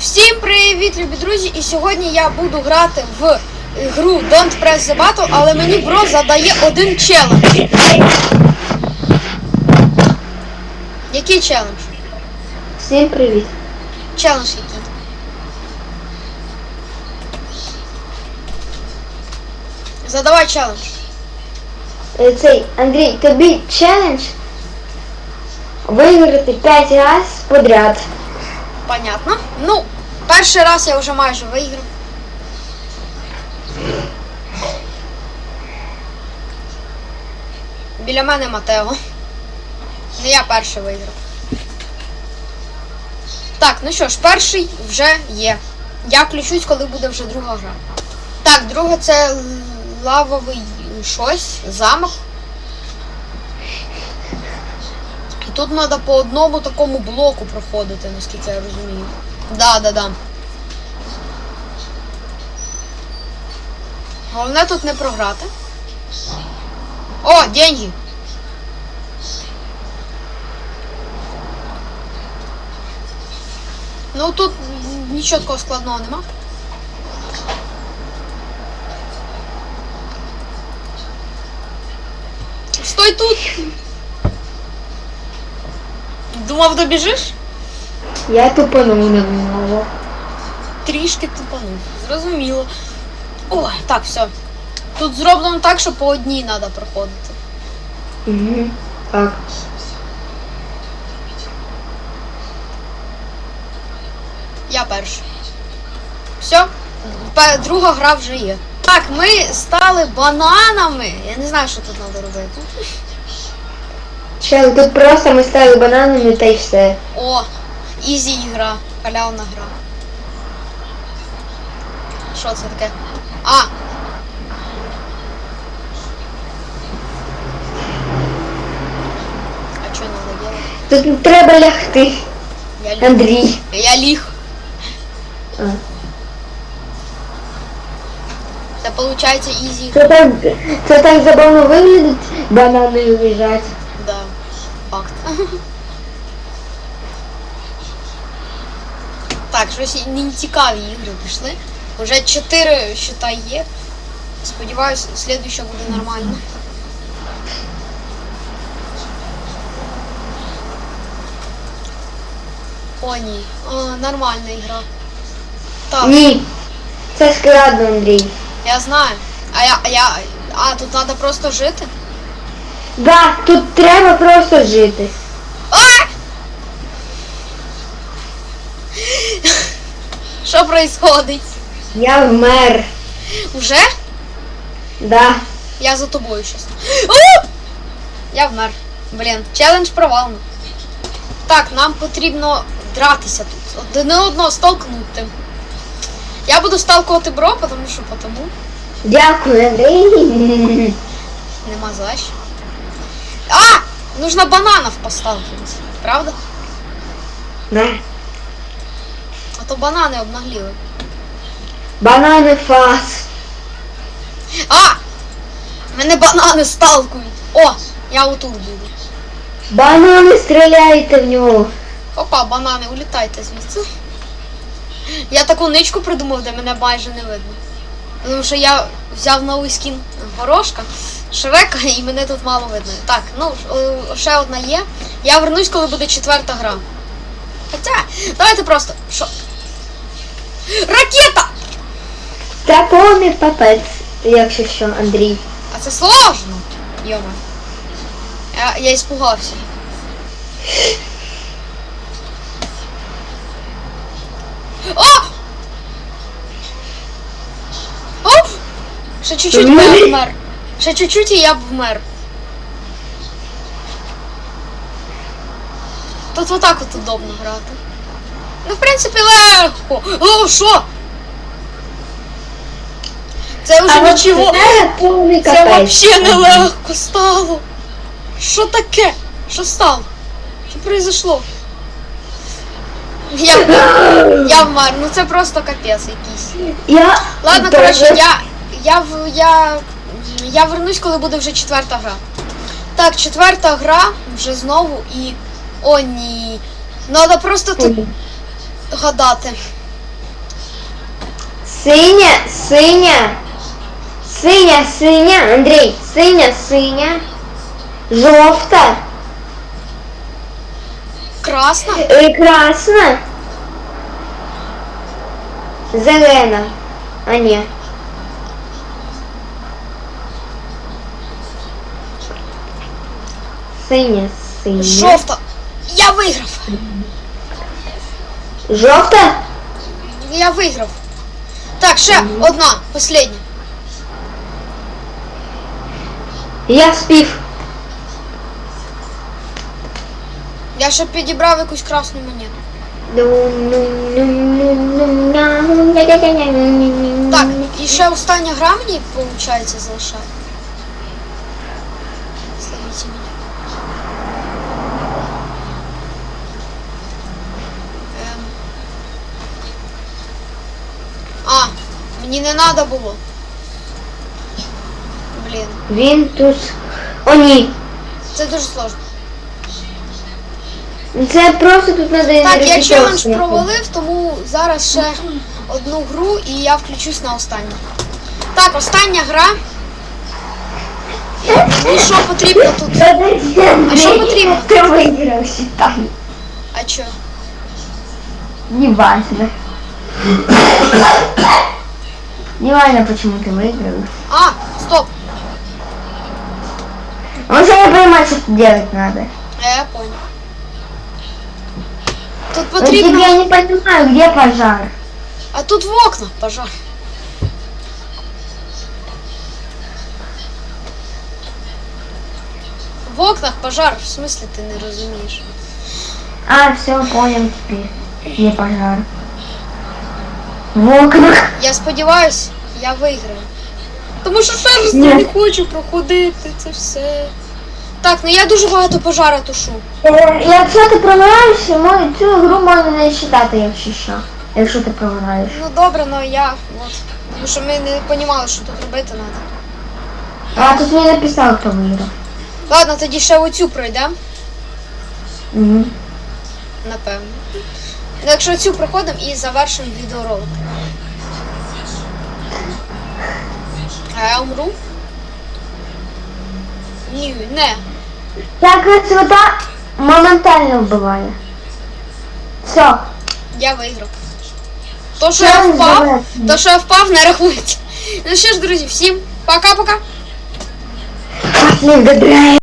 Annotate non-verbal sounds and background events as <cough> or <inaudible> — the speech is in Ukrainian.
Всім привіт, любі друзі! І сьогодні я буду грати в гру Don't Press the Battle, але мені бро задає один челендж. Який челендж? Всім привіт. Челендж який? Задавай челендж. Е, Цей Андрій, тобі челендж виграти 5 разів подряд. Понятно. Ну, перший раз я вже майже виграв. Біля мене Матео. Не я перший виграв. Так, ну що ж, перший вже є. Я включусь, коли буде вже друга гра. Так, друга це лавовий щось, замок. І тут треба по одному такому блоку проходити, наскільки я розумію. Да, да, да. Головне тут не програти. О, деньги! Ну тут нічого такого складного нема. Стой тут! Думав, добіжиш? Я тупанув немного. Трішки тупанув. Зрозуміло. Ой, так, все. Тут зроблено так, що по одній треба проходити. Угу. Так. Я перший. Все. Друга гра вже є. Так, ми стали бананами. Я не знаю, що тут треба робити. Чел, тут просто ми стали бананами та й все. О, ізі гра, халявна гра. Що це таке? А! А що треба робити? Тут треба лягти. Я ліг. Андрій. Я ліг. А. Це виходить ізі. Це так, це так забавно виглядить, банани лежать. <laughs> Так, щось не цікаві ігри пішли. Уже 4 считай є. Сподіваюсь, слідуюча буде нормально. О, ні. О, нормальна ігра. Так, Ні. Це складно, Андрій. я знаю. А я. А я. А, тут треба просто жити. Да, тут треба просто жити. А! Що происходить? Я вмер. Уже? Да. Я за тобою щас. О! Я вмер. Блін, челендж провалений. Так, нам потрібно дратися тут. Один одного столкнути. Я буду сталкувати бро, тому що потому Дякую, Андрій. нема за що. Нужно бананов посталкивать, правда? Да. А то банани обнагліли. Банани фас. А! Мене банани сталкують. О! Я отут буду. Банани стріляйте в нього. Опа, банани, улітайте звідси. Я таку ничку придумав, де мене майже не видно. Тому що я взяв новий скін горошка, Шрека, і мене тут мало видно. Так, ну ще одна є. Я вернусь, коли буде четверта гра. Хоча, давайте просто. Що? Ракета! Це повний папець, якщо що, Андрій. А це сложно. Йома. Я, я испугався. О! О! Ще чуть-чуть б вмер. Ще чуть-чуть і я б вмер. Тут отак от удобно грати. Ну, в принципі, легко. О, що? Це вже нічого. Це капець. нелегко стало. Що таке? Що стало? Що произошло? Я, я вмер, ну це просто капець якийсь. Я... Ладно, коротше, я, я, в- я, я вернусь, коли буде вже четверта гра. Так, четверта гра вже знову і. О, ні. Надо просто тут гадати. Синя, синя. Синя, синя, Андрій, синя, синя. Жовта. Красна? І красна. Зелена. А ні. Синя, синя. Жовта. Я виграв. Жовта? Я виграв. Так, ще одна, последня. Я спів. Я ще підібрав якусь красну монету. Так, і ще остання гра мені, виходить, залишає. Мені не треба було. Блін, Він тут. О, ні. це дуже сложно. Це просто тут треба Так, я челендж провалив, тому зараз ще одну гру і я включусь на останню. Так, остання гра. І що потрібно тут? А що потрібно? Ти виграв, считай. А чо? Не важно. Не важно, почему ты выиграл. А, стоп. Он же не понимает, что делать надо. Я понял. Тут Он тебе потрібно. я не понимаю, где пожар. А тут в окнах пожар. В окнах пожар, в смысле ти не розумієш? А, все, понял теперь. Где пожар. В окнах. Я сподіваюсь, я виграю. Тому що шерсть Ні. не хочу проходити це все. Так, ну я дуже багато пожара тушу. Е, Якщо ти програєш, ми цю гру можна не вважати, якщо що. Якщо ти програєш. Ну добре, ну я от. Тому що ми не розуміли, що тут робити треба. А тут не написав, хто виграв. Ладно, тоді ще оцю пройдемо, Угу. напевно. Ну, якщо цю проходимо і завершимо відеоролик. А я умру? Ні, не. Так красота моментально вбиває. Все. Я виграв. То, що я впав, то, що я впав, не рахується. Ну що ж, друзі, всім пока-пока. Пошли в